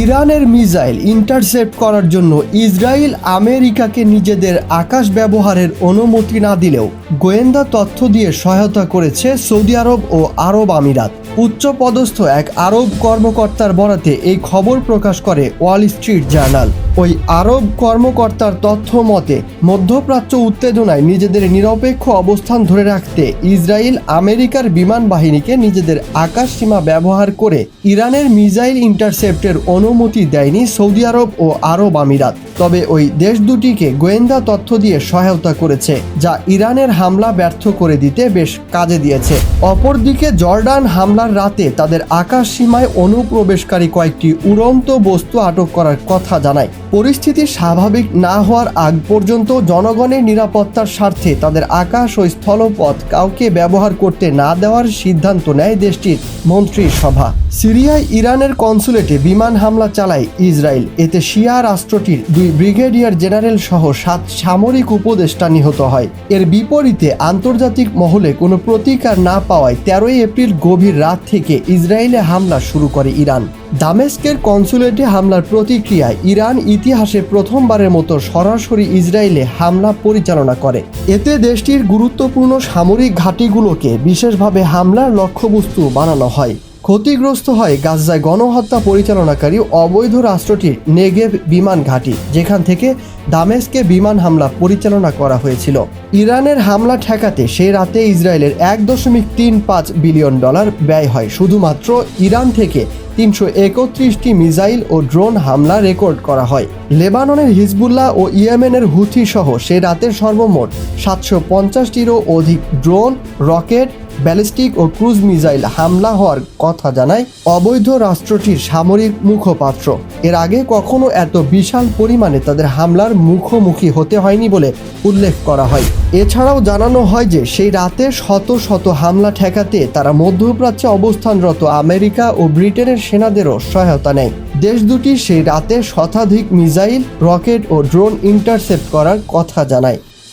ইরানের missile intercept করার জন্য ইসরায়েল আমেরিকাকে নিজেদের আকাশ ব্যবহারের অনুমতি না দিলেও গোয়েন্দা তথ্য দিয়ে সহায়তা করেছে সৌদি আরব ও আরব আমিরাত। উচ্চ পদস্থ এক আরব কর্মকর্তার বরাতে এই খবর প্রকাশ করে ওয়াল স্ট্রিট জার্নাল। ওই আরব কর্মকর্তার তথ্য মতে, মধ্যপ্রাচ্য উত্তেজনায় নিজেদের নিরপেক্ষ অবস্থান ধরে রাখতে ইসরায়েল আমেরিকার বিমান বাহিনীকে নিজেদের আকাশ সীমা ব্যবহার করে ইরানের মিসাইল ইন্টারসেপ্টের অনুমতি দেয়নি সৌদি আরব ও আরব আমিরাত। তবে ওই দেশ দুটিকে গোয়েন্দা তথ্য দিয়ে সহায়তা করেছে, যা ইরানের হামলা ব্যর্থ করে দিতে বেশ কাজে দিয়েছে। অপরদিকে জর্ডান হামলার রাতে তাদের আকাশ সীমায় অনুপ্রবেশকারী কয়েকটি উড়ন্ত বস্তু আটক করার কথা জানায়। পরিস্থিতি স্বাভাবিক না হওয়ার আগ পর্যন্ত জনগণের নিরাপত্তার স্বার্থে তাদের আকাশ ও স্থলপথ কাউকে ব্যবহার করতে না দেওয়ার সিদ্ধান্ত নেয় দেশটির মন্ত্রিসভা। সিরিয়ায় ইরানের কনসুলেটে বিমান হামলা চালায় ইসরায়েল। এতে শিয়া রাষ্ট্রটির দুই ব্রিগেডিয়ার জেনারেল সহ সাত সামরিক উপদেষ্টা নিহত হয়। এর বিপরীতে আন্তর্জাতিক মহলে কোনো প্রতিকার না পাওয়ায় তেরোই এপ্রিল গভীর রাত থেকে ইসরায়েলে হামলা শুরু করে ইরান। দামেস্কের কনসুলেটে হামলার প্রতিক্রিয়ায় ইরান ইতিহাসে প্রথমবারের মতো সরাসরি ইসরায়েলে হামলা পরিচালনা করে। এতে দেশটির গুরুত্বপূর্ণ সামরিক ঘাঁটিগুলোকে বিশেষভাবে হামলার লক্ষ্যবস্তু বানানো হয়। ক্ষতিগ্রস্ত হয় গাজায় গণহত্যা পরিচালনাকারী অবৈধ রাষ্ট্রটির নেগেভ বিমান ঘাঁটি, যেখান থেকে দামেস্কে বিমান হামলা পরিচালনা করা হয়েছিল। ইরানের হামলা ঠেকাতে সে রাতে ইসরায়েলের এক দশমিক তিন পাঁচ বিলিয়ন ডলার ব্যয় হয়। শুধুমাত্র ইরান থেকে তিনশো একত্রিশটি মিসাইল ও ড্রোন হামলা রেকর্ড করা হয়। লেবাননের হিজবুল্লাহ ও ইয়েমেনের হুথি সহ সে রাতের সর্বমোট সাতশো পঞ্চাশটিরও অধিক ড্রোন, রকেট ব্যালিস্টিক ও ক্রুজ মিসাইল হামলা হওয়ার কথা জানায় অবৈধ রাষ্ট্রটির সামরিক মুখপাত্র। এর আগে কখনো এত বিশাল পরিমাণে তাদের হামলার মুখোমুখি হতে হয়নি বলে উল্লেখ করা হয়। এছাড়াও জানানো হয় যে, সেই রাতে শত শত হামলা ঠেকাতে তারা মধ্যপ্রাচ্যে অবস্থানরত আমেরিকা ও ব্রিটেনের সেনাদেরও সহায়তা নেয়। দেশ দুটি সেই রাতে শতাধিক মিসাইল, রকেট ও ড্রোন ইন্টারসেপ্ট করার কথা জানায়।